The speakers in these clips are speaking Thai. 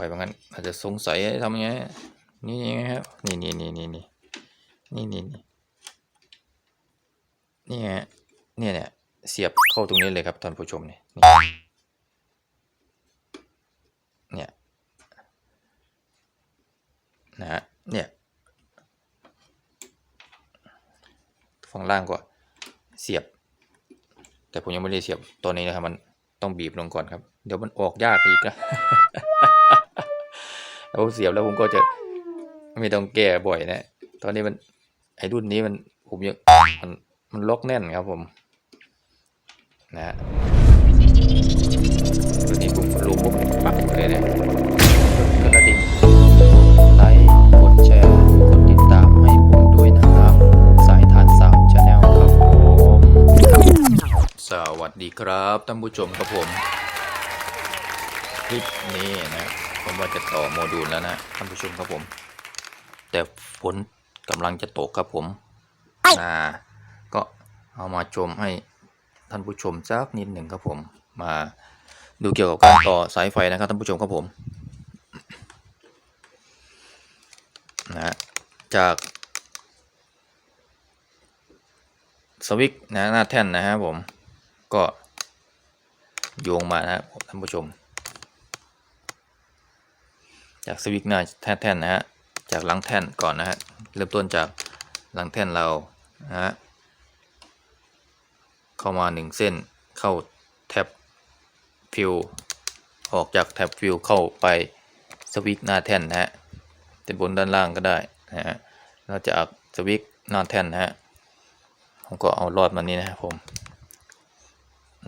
ไฟบางั้น อาจจะสงสัยทำยังไงนี่ยังไงครับนี่นี่นี่นี่นี่นี่นี่นี่นี่ฮะเนี่ยเนี่ยเสียบเข้าตรงนี้เลยครับท่านผู้ชมเนี่นี่เนี่ยนะฮะเนี่ยฝั่งล่างก็เสียบ แต่ผมยังไม่ได้เสียบตัวนี้นะครับมันต้องบีบลงก่อนครับ เดี๋ยวมันออกยากอีกนะ แล้วผมเสียบแล้วผมก็จะไม่ต้องแก้บ่อยนะ ตอนนี้มันไอรุ่นนี้มันผมยังมันมันล็อกแน่นครับผม นะฮะรุ่นนี้ผมรูปุ๊บปักเลยนะกระดิ่งไลค์กดแชร์กดติดตามให้ผมด้วยนะครับ สายทานสามชาแนลครับผมสวัสดีครับท่านผู้ชมครับผม คลิปนี้นะ ผมว่าจะต่อโมดูลแล้วนะท่านผู้ชมครับผม แต่ฝนกำลังจะตกครับผมอ่าก็เอามาชมให้ท่านผู้ชมสักนิดหนึ่งครับผม มาดูเกี่ยวกับการต่อสายไฟนะครับท่านผู้ชมครับผมนะจากสวิตช์นะหน้าแท่นนะครับผมก็โยงมานะครับท่านผู้ชม จากสวิตช์หน้าแท่นนะฮะจากหลังแท่นก่อนนะฮะเริ่มต้นจากหลังแท่นเรานะฮะเข้ามาหนึ่งเส้นเข้าแท็บฟิวออกจากแท็บฟิวเข้าไปสวิตช์หน้าแท่นนะฮะแต่บนด้านล่างก็ได้นะฮะแล้วจากสวิตช์หน้าแท่นนะฮะผมก็เอารอดมานี้นะครับผม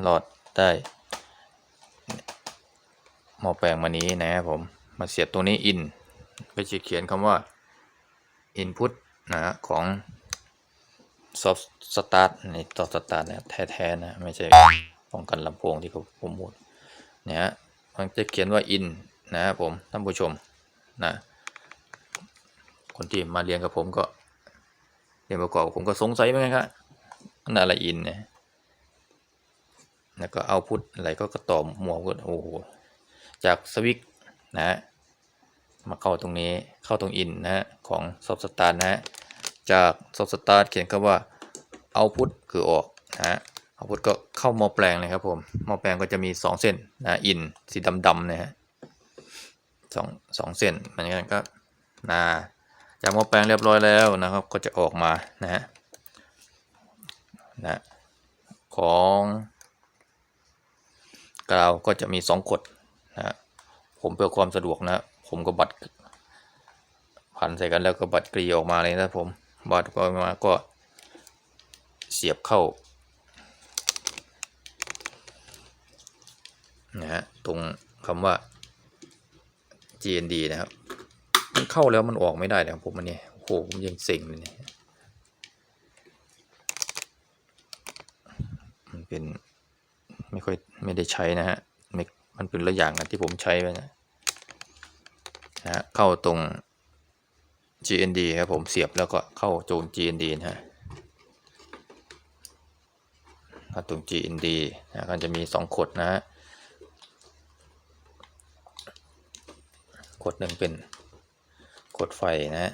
หลอดได้หม้อแปลงมานี้นะครับผม มาเสียบตรงนี้ in ก็จะเขียนคำว่า input นะของ soft start ใน soft start นะแท้ๆนะ ไม่ใช่ป้องกันลำโพงที่เขาผมพูดเนี่ยฮะมันจะเขียนว่า in นะครับผม ท่านผู้ชมนะคนที่มาเรียนกับผมก็เรียนประกอบผมก็สงสัยเหมือนกันครับอันอะไร in เนี่ยแล้วก็เอาพุทอะไรก็กระต่อหมวกก็โอ้โหจากสวิตช์นะฮะ มาเข้าตรงนี้เข้าตรงอินนะฮะของซอฟสตาร์นะฮะจากซอฟสตาร์เขียนคำว่าเอาพุทคือออกนะฮะเอาพุทก็เข้าหม้อแปลงเลยครับผมหม้อแปลงก็จะมี 2 เส้นนะอินสีดำๆนะฮะสองสองเส้นเหมือนกันก็นะจากหม้อแปลงเรียบร้อยแล้วนะครับ ก็จะออกมานะฮะนะของกาวก็จะมีสองขดนะฮะผมเพื่อความสะดวกนะ ผมก็บัดพันใส่กันแล้วก็บัดกรีออกมาเลยนะผมบัดก็มาก็เสียบเข้านะฮะตรงคำว่า GND นะครับมันเข้าแล้วมันออกไม่ได้เลยของผมมันนี่โอ้โหผมยังเซ็งเลยเนี่ยมันเป็นไม่ค่อยไม่ได้ใช้นะฮะมันเป็นละอย่างกันที่ผมใช้ไปนะ นะเข้าตรง GND ครับผมเสียบแล้วก็เข้าตรง GND นะฮะเข้าตรง GND นะก็จะมีสองขดนะฮะขดหนึ่งเป็นขดไฟนะฮะ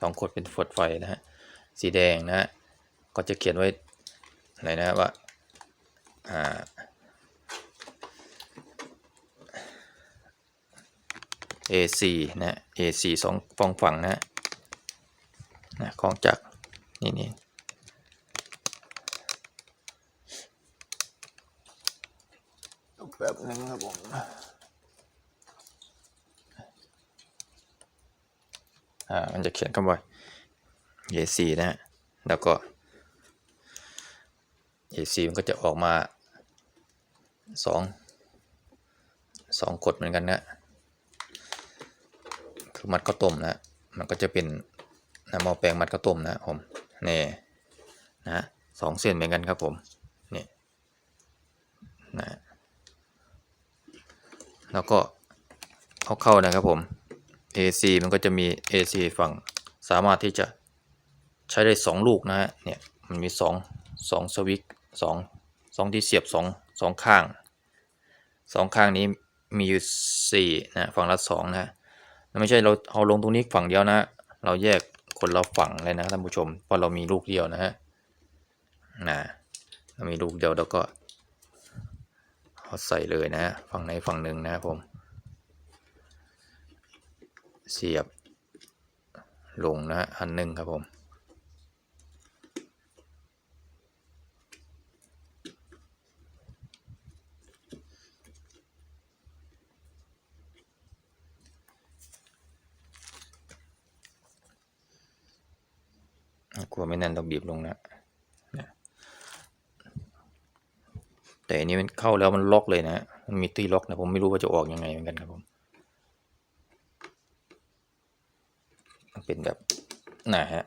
สองขดเป็นขดไฟนะฮะสีแดงนะฮะก็จะเขียนไว้อะไรนะว่าอ่า AC นะ AC สองฟองฝั่งนะนะของจักรนี่นี่แป๊บนึงครับผมอ่ามันจะเขียนคำว่า AC นะฮะแล้วก็ AC มันก็จะออกมาสองสองกดเหมือนกันนะ คือมัดข้าวต้มนะมันก็จะเป็นน้ำหม้อแปลงมัดข้าวต้มนะผมนี่นะสองเส้นเหมือนกันครับผมนี่นะแล้วก็เข้าเข้านะครับผม AC มันก็จะมี AC ฝั่งสามารถที่จะใช้ได้สองลูกนะฮะเนี่ยมันมีสองสองสวิตช์สองสองที่เสียบสองสองข้างสองข้างนี้มีอยู่สี่นะฝั่งละสองนะแล้ว ไม่ใช่เราเอาลงตรงนี้ฝั่งเดียวนะ เราแยกคนเราฝั่งเลยนะท่านผู้ชมเพราะเรามีลูกเดียวนะฮะนะเรามีลูกเดียวแล้วก็เอาใส่เลยนะฝั่งในฝั่งหนึ่งนะครับผม เสียบลงนะอันหนึ่งครับผม กลัวไม่แน่นต้องบีบลงนะนะแต่อันนี้มันเข้าแล้วมันล็อกเลยนะ มันมีตีล็อกนะผมไม่รู้ว่าจะออกยังไงเหมือนกันครับผม มันเป็นแบบนะฮะ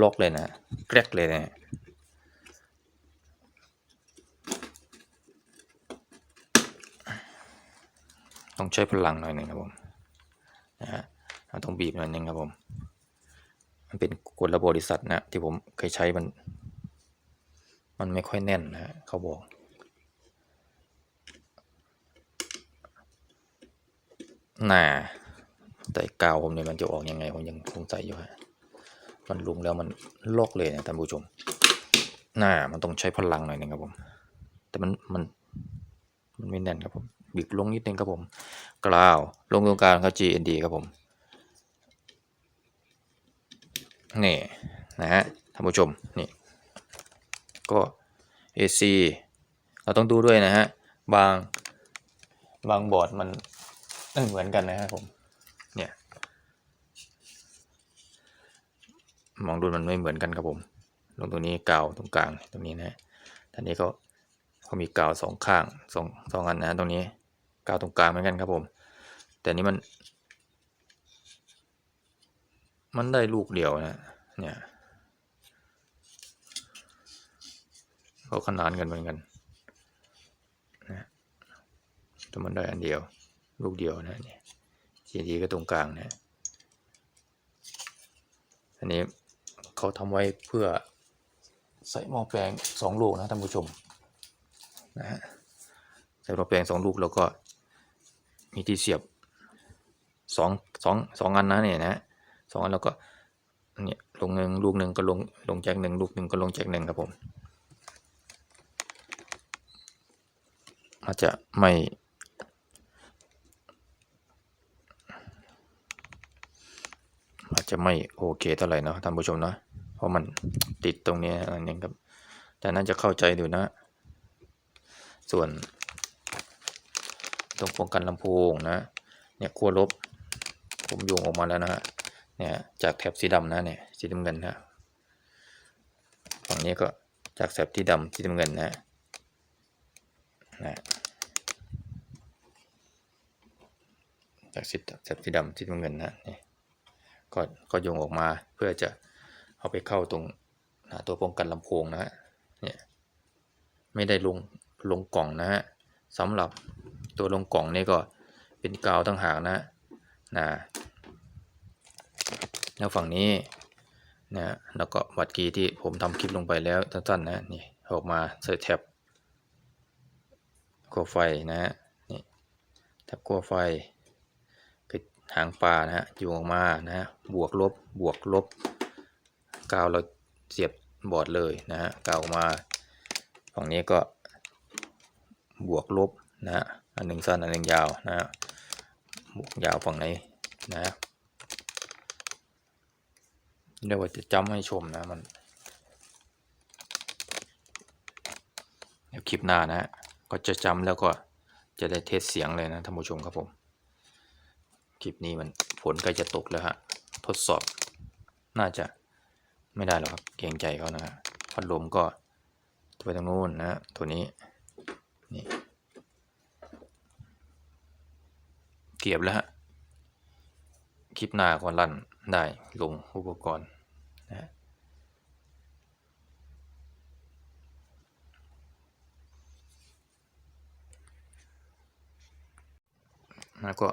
ล็อกเลยนะ แกรกเลยนะต้องใช้พลังหน่อยหนึ่งครับผม นะฮะเราต้องบีบหน่อยหนึงครับผม มันเป็นกฎระบบบริษัทนะ ที่ผมเคยใช้มัน มันไม่ค่อยแน่นนะฮะเขาบอกน่าแต่กาวผมเนี่ยมันจะออกยังไง ผมยังสงสัยอยู่ฮะมันลุงแล้วมันลอกเลยนะท่านผู้ชมน่ามันต้องใช้พลังหน่อยหนึงครับผม แต่มันมันมันไม่แน่นครับผม บีบลงนิดนึงครับผม กล่าว ลงตรงกลางครับ GND ครับผม นี่นะฮะท่านผู้ชมนี่ก็ AC เราต้องดูด้วยนะฮะบางบางบอร์ดมันไม่เหมือนกันนะครับผมเนี่ยมองดูมันไม่เหมือนกันครับผมลงตรงนี้กาวตรงกลางตรงนี้นะฮะท่านนี้ก็เขามีกาวสองข้างสองสองอันนะตรงนี้กาวตรงกลางเหมือนกันครับผม แต่นนี้มัน มันได้ลูกเดียวนะเนี่ยเขาขนานกันเหมือนกันนะแต่มันได้อันเดียว ลูกเดียวนะเนี่ยทีทีก็ตรงกลางนะอันนี้เขาทำไว้เพื่อใส่หม้อแปลงสองลูกนะท่านผู้ชมนะฮะใส่หม้อแปลงสองลูกแล้วก็มีที่เสียบสองสองสองอันนะเนี่ยนะ สองอันแล้วก็เนี่ยลงหนึ่งลูกหนึ่งก็ลงลงแจ็คหนึ่งลูกหนึ่งก็ลงแจ็คหนึ่งครับผมอาจจะไม่อาจจะไม่โอเคเท่าไหร่นะท่านผู้ชมนะเพราะมันติดตรงนี้อันนี้ครับ แต่น่าจะเข้าใจดูนะ ส่วน ตรงป้องกันลำโพงนะ เนี่ยขั้วลบ ผมโยงออกมาแล้วนะฮะ เนี่ยจากแถบสีดำนะเนี่ยสีน้ำเงินนะฝั่งนี้ก็จากแถบที่ดำสีน้ำเงินนะนะจากสีแถบสีดำสีน้ำเงินนะนี่ก็ก็โยงออกมาเพื่อจะเอาไปเข้าตรงนะตัวป้องกันลำโพงนะฮะเนี่ยไม่ได้ลงลงกล่องนะฮะสำหรับตัวลงกล่องนี่ก็เป็นกาวต่างหากนะนะ แล้วฝั่งนี้นะแล้วก็วัดกีที่ผมทำคลิปลงไปแล้วสั้นๆนะนี่ออกมาใส่แท็บขั้วไฟนะฮะนี่แท็บขั้วไฟคือหางปลานะฮะอยู่ออกมานะฮะบวกลบบวกลบกาวเราเสียบบอร์ดเลยนะฮะกาวออกมาฝั่งนี้ก็บวกลบนะฮะอันหนึ่งสั้นอันหนึ่งยาวนะฮะบวกยาวฝั่งไหนนะฮะ เรียกว่าจะจำให้ชมนะมันเดี๋ยวคลิปหน้านะฮะก็จะจำแล้วก็จะได้เทสเสียงเลยนะท่านผู้ชมครับผม คลิปนี้มันฝนใกล้จะตกแล้วฮะ ทดสอบน่าจะไม่ได้หรอกครับ เกรงใจเขานะฮะพัดลมก็ไปตรงนู้นนะฮะตัวนี้ นี่เกียบแล้วฮะ คลิปหน้าก็ลั่น ได้ลงอุปกรณ์นะแล้วก็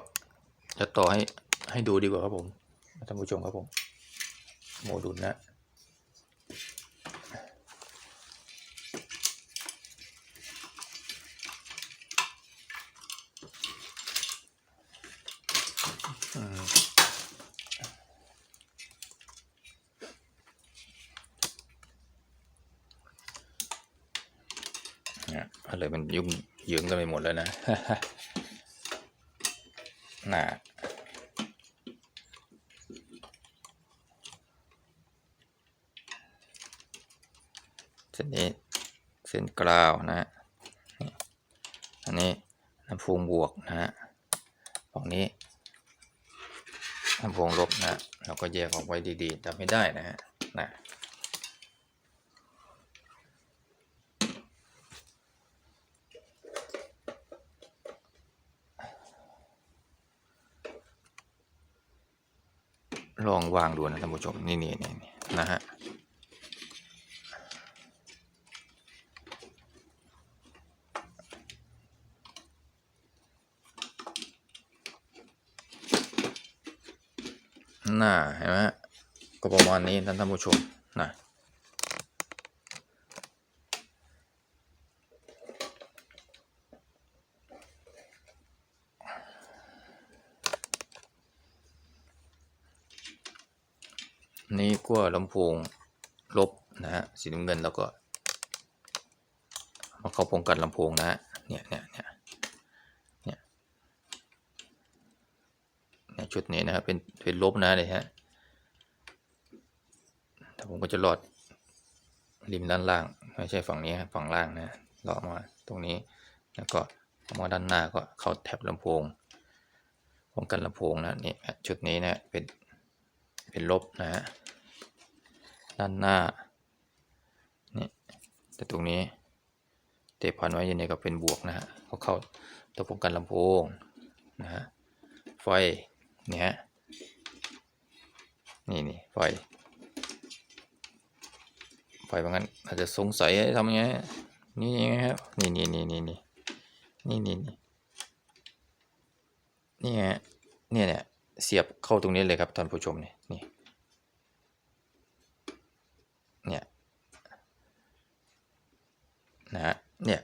จะต่อให้ให้ดูดีกว่าครับผมท่านผู้ชมครับผมโมดูลนะอืมเนี่ย อะไรมันยุ่งเหยิงกันไปหมดแล้วนะน่ะเส้นนี้เส้นกราวนะฮะอันนี้ลำโพงบวกนะฮะฝั่งนี้ลำโพงลบนะฮะเราก็แยกออกไว้ดีๆจำไม่ได้นะฮะนะ ลองวางดูนะท่านผู้ชมนี่นี่นี่นะฮะน่าเห็นไหมก็ประมาณนี้ท่านท่านผู้ชมนะ นี่ก็ลำโพงลบนะฮะสีน้ำเงินแล้วก็ มาเข้าโครงกันลำโพงนะฮะเนี่ยเนี่ยเนี่ยเนี่ยชุดนี้นะครับเป็นเป็นลบนะเลยฮะแต่ผมก็จะหลอดริมด้านล่างไม่ใช่ฝั่งนี้ฝั่งล่างนะเลาะมาตรงนี้แล้วก็มาด้านหน้าก็เข้าแทบลำโพงป้องกันลำโพงนะนี่ชุดนี้นะเป็น เป็นลบนะฮะด้านหน้านี่แต่ตรงนี้เตะพันไว้ยังไงก็เป็นบวกนะฮะก็เข้าตัวป้องกันลำโพงนะฮะไฟเนี่ยฮะนี่นี่ไฟไฟบางงั้นอาจจะสงสัยทำยังไงนี่ยังไงครับนี่นี่นี่นี่นี่นี่นี่นี่นี่ฮะเนี่ยเนี่ยเสียบเข้าตรงนี้เลยครับท่านผู้ชมเนี่ยนะฮะ เนี่ย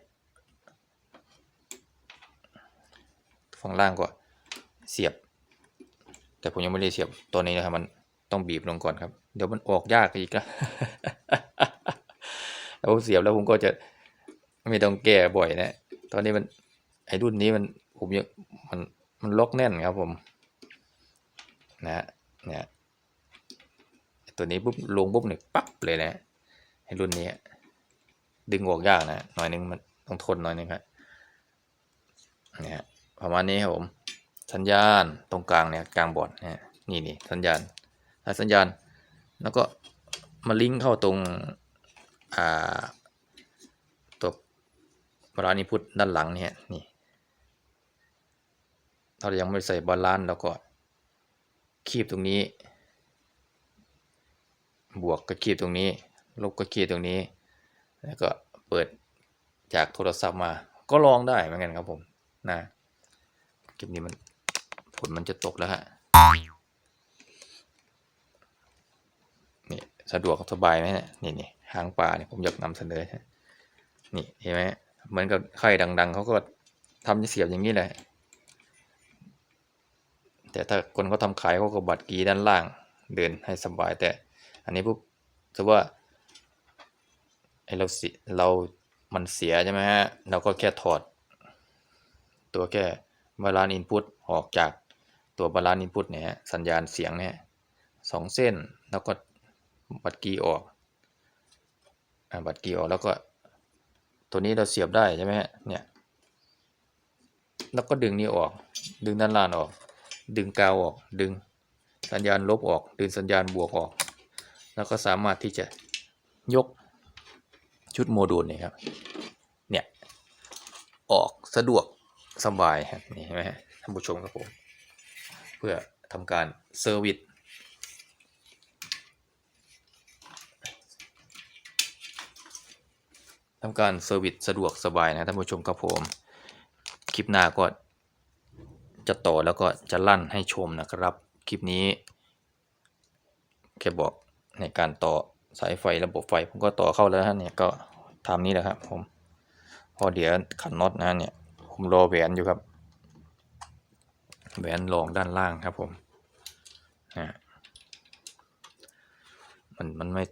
ฝั่งล่างก็เสียบ แต่ผมยังไม่ได้เสียบตัวนี้นะครับ มันต้องบีบลงก่อนครับ เดี๋ยวมันออกยากอีกนะแล้วผมเสียบแล้วผมก็จะไม่ต้องแก้บ่อยนะ ตอนนี้มันไอ้รุ่นนี้มันผมยังมันมันล็อกแน่นครับผม นะฮะเนี่ยตัวนี้ปุ๊บลงปุ๊บเนี่ยปั๊บเลยนะไอ้รุ่นนี้ ดึงออกยากนะหน่อยนึงมันต้องทนหน่อยนึงครับเนี่ยฮะประมาณนี้ครับผม สัญญาณตรงกลางเนี่ยกลางบอร์ดนะนี่นี่สัญญาณถ้าสัญญาณ แล้วก็มาลิงก์เข้าตรงอ่าตัวบาลานซ์อินพุตด้านหลังเนี่ยนี่ถ้าเรายังไม่ใส่บาลานซ์แล้วก็คีบตรงนี้ บวกก็คีบตรงนี้ ลบก็คีบตรงนี้ แล้วก็เปิดจากโทรศัพท์มา ก็ลองได้เหมือนกันครับผมนะคลิปนี้มันผลมันจะตกแล้วฮะนี่สะดวกสบายไหมเนี่ยนี่นี่หางปลาเนี่ยผมอยากนำเสนอนะนี่เห็นไหมเหมือนกับไข่ดัง ๆเขาก็ทำเสียบอย่างนี้แหละแต่ถ้าคนเขาทำขายเขาก็บัดกีด้านล่างเดินให้สบายแต่ อันนี้ปุ๊บถือว่า ไอเราสิเรา มันเสียใช่ไหมฮะ เราก็แค่ถอด ตัวแค่บาลานซ์อินพุตออกจากตัวบาลานซ์อินพุตเนี่ยสัญญาณเสียงเนี่ยสองเส้นแล้วก็บัตรกีออกอ่าบัตรกีออกแล้วก็ ตัวนี้เราเสียบได้ใช่ไหมฮะเนี่ยแล้วก็ดึงนี้ออก ดึงด้านล่างออก ดึงกาวออก ดึงสัญญาณลบออก ดึงสัญญาณบวกออก แล้วก็สามารถที่จะยก ชุดโมดูลเนี่ยครับ เนี่ย ออกสะดวกสบายครับนี่เห็นไหมท่านผู้ชมครับผม เพื่อทำการเซอร์วิสทำการเซอร์วิสสะดวกสบายนะท่านผู้ชมครับผม คลิปหน้าก็จะต่อแล้วก็จะลั่นให้ชมนะครับ คลิปนี้แค่บอกในการต่อ สายไฟระบบไฟผมก็ต่อเข้าแล้วฮะเนี่ยก็ทำนี้แหละครับผมพอเดี๋ยวขันน็อตนะเนี่ยผมรอแหวนอยู่ครับ แหวนรองด้านล่างครับผมนะมันมันไม่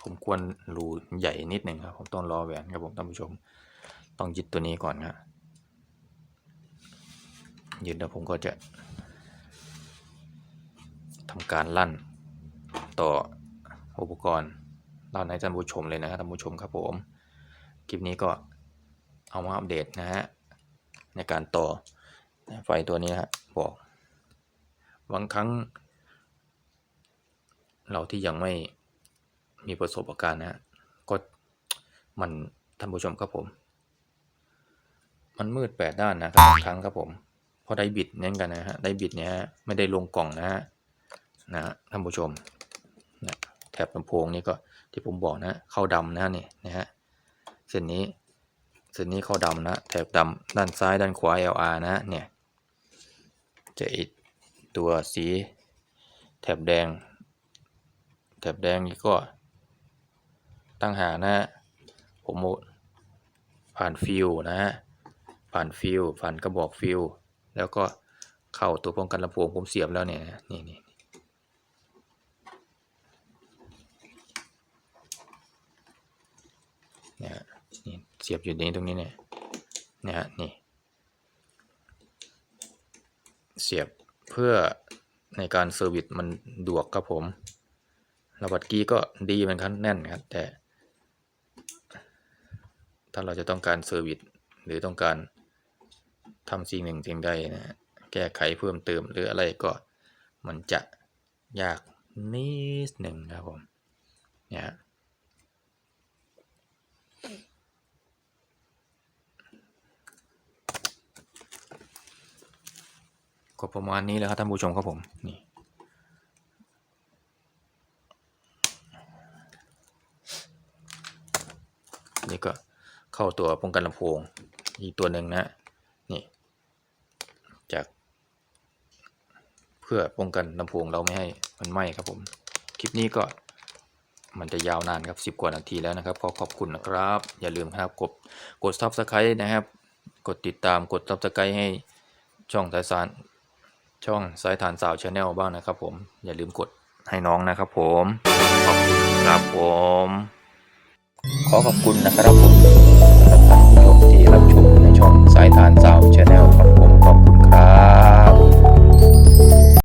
ผมควรรูใหญ่นิดหนึ่งครับ ผมต้องรอแหวนครับผมท่านผู้ชม ต้องยึดตัวนี้ก่อนครับยึดแล้วผมก็จะทำการลั่นต่อ อุปกรณ์ลั่นให้ท่านผู้ชมเลยนะครับท่านผู้ชมครับผม คลิปนี้ก็เอามาอัปเดตนะฮะในการต่อไฟตัวนี้นะฮะบอกบางครั้ง เราที่ยังไม่มีประสบการณ์นะฮะก็มันท่านผู้ชมครับผม มันมืดแปดด้านนะครับบางครั้งครับผมพราะได้บิดเน้นกันนะฮะได้บิดเนี่ยไม่ได้ลงกล่องนะฮะนะฮะท่านผู้ชมนะ แถบลำโพงนี่ก็ที่ผมบอกนะเข้าดำนะนี่นะฮะเส้นนี้เส้นนี้เข้าดำนะแถบดำด้านซ้ายด้านขวา LR นะฮะเนี่ยจะอีกตัวสีแถบแดง แถบแดงนี่ก็ ตั้งหานะฮะผมผ่านฟิวนะฮะผ่านฟิวผ่านกระบอกฟิวแล้วก็เข้าตัวป้องกันลำโพงผมเสียบแล้วเนี่ยนะนี่ นี่เนี่ยฮะนี่เสียบอยู่นี้ตรงนี้เนี่ยนะฮะนี่ เสียบเพื่อในการเซอร์วิสมันดวกครับผมระบัดกี้ก็ดีเหมือนกันแน่นครับ แต่ ถ้าเราจะต้องการเซอร์วิสหรือต้องการทำสิ่งหนึ่งสิ่งใดนะ แก้ไขเพิ่มเติมหรืออะไรก็มันจะยากนิดหนึ่งครับผมเนี่ย ก็ประมาณนี้แหล้วครับท่านผู้ชมครับผมนี่นี่ก็เข้าตัวป้องกันลำโพงอีกตัวหนึ่งนะนี่จากเพื่อป้องกันลำโพงเราไม่ให้มันไหม้ครับผมคลิปนี้ก็มันจะยาวนานครับ 10 กว่านาทีแล้วนะครับ ขอขอบคุณนะครับ อย่าลืมครับกดกด subscribe นะครับ กดติดตามกด subscribe ให้ช่องสายสาร ช่องสายฐานสาวชาแนลบ้างนะครับผมอย่าลืมกดให้น้องนะครับผมขอบคุณครับผม ขอขอบคุณนะครับผมสำหรับท่านผู้ชมที่รับชมในช่องสายฐานสาวชาแนล